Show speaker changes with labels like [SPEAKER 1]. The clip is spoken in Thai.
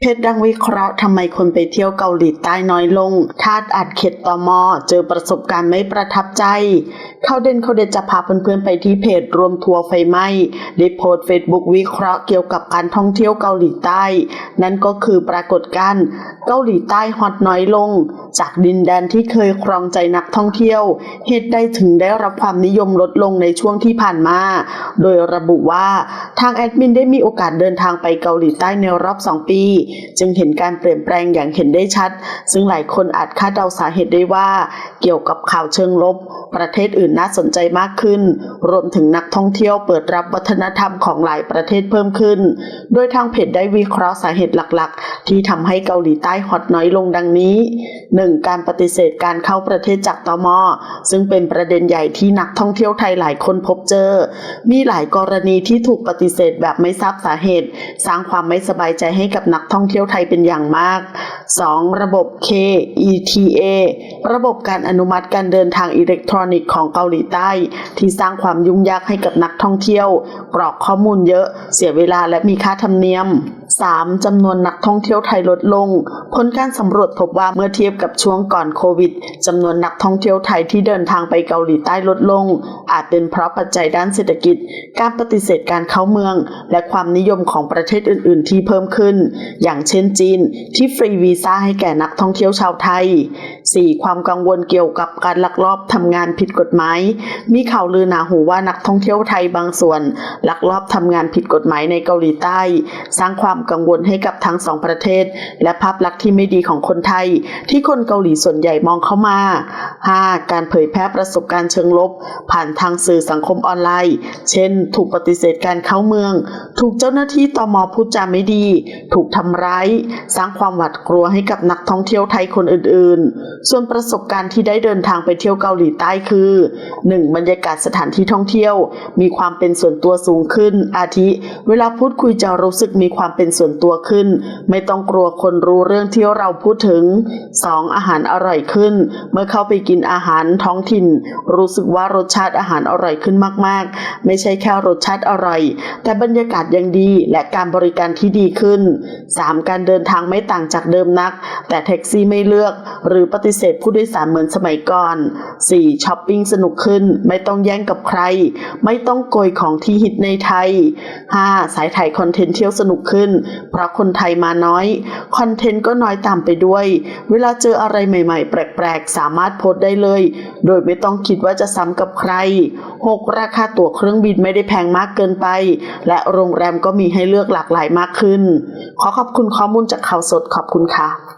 [SPEAKER 1] เพจดังวิเคราะห์ทำไมคนไปเที่ยวเกาหลีใต้น้อยลง ทาดอัดเข็ดตอมอ เจอประสบการณ์ไม่ประทับใจ เข้าเด่นเขาเดจะพาเพื่อนๆไปที่เพจรวมทัวร์ไฟไหม้ได้โพสต์เฟซบุ๊กวิเคราะห์เกี่ยวกับการท่องเที่ยวเกาหลีใต้ นั่นก็คือปรากฏการณ์เกาหลีใต้ฮอตน้อยลง จากดินแดนที่เคยครองใจนักท่องเที่ยว เหตุใดถึงได้รับความนิยมลดลงในช่วงที่ผ่านมา โดยระบุว่าทางแอดมินได้มีโอกาสเดินทางไปเกาหลีใต้ในรอบ 2 ปีจึงเห็นการเปลี่ยนแปลงอย่างเห็นได้ชัด ซึ่งหลายคนอาจคาดเดาสาเหตุได้ว่าเกี่ยวกับข่าวเชิงลบ ประเทศอื่นน่าสนใจมากขึ้น รวมถึงนักท่องเที่ยวเปิดรับวัฒนธรรมของหลายประเทศเพิ่มขึ้น โดยทางเพจได้วิเคราะห์สาเหตุหลักๆ ที่ทำให้เกาหลีใต้ฮอตน้อยลงดังนี้ 1. การปฏิเสธการเข้าประเทศจากตมซึ่งเป็นประเด็นใหญ่ที่นักท่องเที่ยวไทยหลายคนพบเจอ มีหลายกรณีที่ถูกปฏิเสธแบบไม่ทราบสาเหตุ สร้างความไม่สบายใจให้กับนักท่องท่องเที่ยวไทยเป็นอย่างมาก 2. ระบบ KETA ระบบการอนุมัติการเดินทางอิเล็กทรอนิกส์ของเกาหลีใต้ ที่สร้างความยุ่งยากให้กับนักท่องเที่ยว กรอกข้อมูลเยอะ เสียเวลาและมีค่าธรรมเนียม 3. จำนวนนักท่องเที่ยวไทยลดลง ผลการสำรวจพบว่าเมื่อเทียบกับช่วงก่อนโควิดจำนวนนักท่องเที่ยวไทยที่เดินทางไปเกาหลีใต้ลดลง อาจเป็นเพราะปัจจัยด้านเศรษฐกิจ การปฏิเสธการเข้าเมือง และความนิยมของประเทศอื่น ๆ ที่เพิ่มขึ้นอย่างเช่นจีน ที่ฟรีวีซ่าให้แก่นักท่องเที่ยวชาวไทย 4. ความกังวลเกี่ยวกับการลักลอบทำงานผิดกฎหมาย มีข่าวลือหนาหูว่านักท่องเที่ยวไทยบางส่วน ลักลอบทำงานผิดกฎหมายในเกาหลีใต้ สร้างความกังวลให้กับทั้งสองประเทศ และภาพลักษณ์ที่ไม่ดีของคนไทย ที่คนเกาหลีส่วนใหญ่มองเข้ามา 5. การเผยแพร่ประสบการณ์เชิงลบ ผ่านทางสื่อสังคมออนไลน์ เช่น ถูกปฏิเสธการเข้าเมือง ถูกเจ้าหน้าที่ตมพูดจาไม่ดี ถูกทำร้าย สร้างความหวาดกลัวให้กับนักท่องเที่ยวไทยคนอื่นๆ ส่วนประสบการณ์ที่ได้เดินทางไปเที่ยวเกาหลีใต้คือ 1. บรรยากาศสถานที่ท่องเที่ยว มีความเป็นส่วนตัวสูงขึ้น อาทิ เวลาพูดคุยจะรู้สึกมีความเป็นส่วนตัวขึ้น ไม่ต้องกลัวคนรู้เรื่องที่เราพูดถึง 2. อาหารอร่อยขึ้น เมื่อเข้าไปกินอาหารท้องถิ่น รู้สึกว่ารสชาติอาหารอร่อยขึ้นมากๆ ไม่ใช่แค่รสชาติอร่อย แต่บรรยากาศยังดีและการบริการที่ดีขึ้น 3. การเดินทางไม่ต่างจากเดิมนัก แต่แท็กซี่ไม่เลือก หรือปฏิเสธผู้โดยสารเหมือนสมัยก่อน 4. ช้อปปิ้งสนุกขึ้น ไม่ต้องแย่งกับใคร ไม่ต้องโกยของที่ฮิตในไทย 5. สายถ่ายคอนเทนต์เที่ยวสนุกขึ้น เพราะคนไทยมาน้อย คอนเทนต์ก็น้อยตามไปด้วย เวลาเจออะไรใหม่ๆ แปลกๆ สามารถโพสได้เลย โดยไม่ต้องคิดว่าจะซ้ำกับใคร 6. ราคาตั๋วเครื่องบินไม่ได้แพงมากเกินไป และโรงแรมก็มีให้เลือกหลากหลายมากขึ้น ขอขอบคุณข้อมูลจากข่าวสดขอบคุณค่ะ